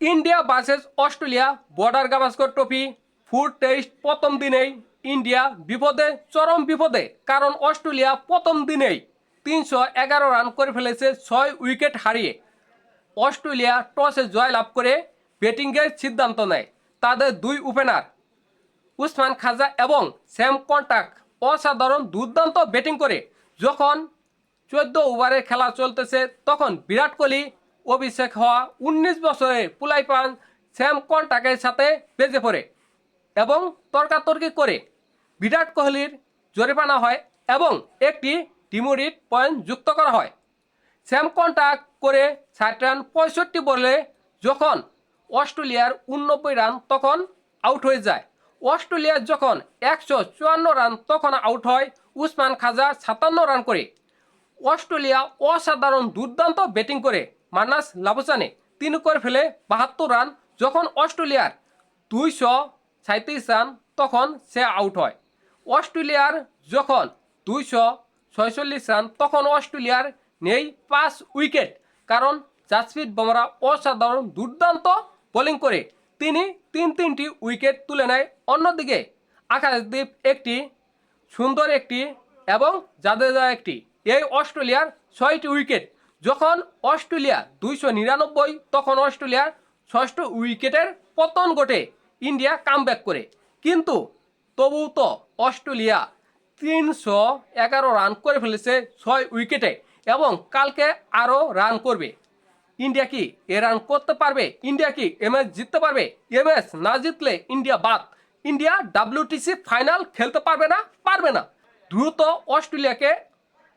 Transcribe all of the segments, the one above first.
India versus Australia Border Gavaskar trophy, food test প্রথম দিনেই India বিপদে, চরম বিপদে, কারণ অস্ট্রেলিয়া প্রথম দিনেই তিনশো এগারো রান করে ফেলেছে, ছয় উইকেট হারিয়ে। অস্ট্রেলিয়া টসে জয়লাভ করে ব্যাটিংয়ের সিদ্ধান্ত নেয়। তাদের দুই ওপেনার উসমান খাজা এবং স্যাম কন্টাক অসাধারণ দুর্দান্ত ব্যাটিং করে। যখন চোদ্দ ওভারের খেলা চলতেছে, তখন বিরাট কোহলি অভিষেক হওয়া উনিশ বছরের পুলাইপান শ্যাম কন্টাকের সাথে বেজে পড়ে এবং তর্কাতর্কি করে বিরাট কোহলির জরিমানা হয় এবং একটি ডিমোরিট পয়েন্ট যুক্ত করা হয়। শ্যাম কন্টাক্ট করে ষাট রান পঁয়ষট্টি বলে যখন অস্ট্রেলিয়ার উননব্বই রান তখন আউট হয়ে যায়। অস্ট্রেলিয়ার যখন একশো চুয়ান্ন রান তখন আউট হয়, উসমান খাজা সাতান্ন রান করে। অস্ট্রেলিয়া অসাধারণ দুর্দান্ত ব্যাটিং করে মানাস লাবুসানে তিন করে ফেলে বাহাত্তর রান। যখন অস্ট্রেলিয়ার দুইশো সাঁত্রিশ রান, তখন সে আউট হয়। অস্ট্রেলিয়ার যখন দুইশো ছয়চল্লিশ রান, তখন অস্ট্রেলিয়ার নেই পাঁচ উইকেট। কারণ জাসপ্রীত বুমরা অসাধারণ দুর্দান্ত বোলিং করে তিনি তিন তিনটি উইকেট তুলে নেয়। অন্যদিকে আকাশদ্বীপ একটি সুন্দর একটি এবং জাদেজা একটি এই অস্ট্রেলিয়ার ছয়টি উইকেট। যখন অস্ট্রেলিয়া দুইশো নিরানব্বই, তখন অস্ট্রেলিয়ার ষষ্ঠ উইকেটের পতন ঘটে। ইন্ডিয়া কামব্যাক করে। কিন্তু তবু তো অস্ট্রেলিয়া তিনশো এগারো রান করে ফেলেছে ছয় উইকেটে এবং কালকে আরও রান করবে। ইন্ডিয়া কি এ রান করতে পারবে? ইন্ডিয়া কি এমএস জিততে পারবে? এমএস না জিতলে ইন্ডিয়া বাদ। ইন্ডিয়া ডাব্লিউটিসি ফাইনাল খেলতে পারবে না? পারবে না। দ্রুত অস্ট্রেলিয়াকে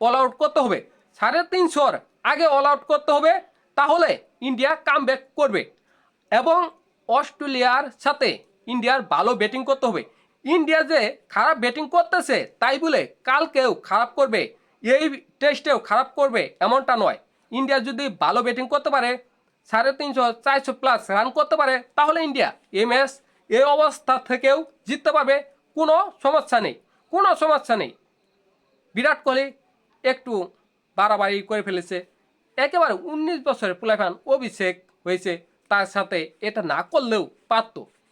অল আউট করতে হবে। সাড়ে তিনশোর আগে অল আউট করতে হবে, তাহলে ইন্ডিয়া কাম ব্যাক করবে। এবং অস্ট্রেলিয়ার সাথে ইন্ডিয়ার ভালো ব্যাটিং করতে হবে। ইন্ডিয়া যে খারাপ ব্যাটিং করতেছে, তাই বলে কালকেও খারাপ করবে। এই টেস্টেও খারাপ করবে এমনটা নয়। ইন্ডিয়া যদি ভালো ব্যাটিং করতে পারে, সাড়ে তিনশো, চারশো প্লাস রান করতে পারে, তাহলে ইন্ডিয়া এই ম্যাচ এই অবস্থা থেকেও জিততে পারবে। কোনো সমস্যা নেই, কোনো সমস্যা নেই। বিরাট কোহলি একটু বাড়াবাড়ি করে ফেলেছে। একেবারে উনিশ বছরের প্লেফান অভিষেক হয়েছে, তার সাথে এটা না করলেও পারতো।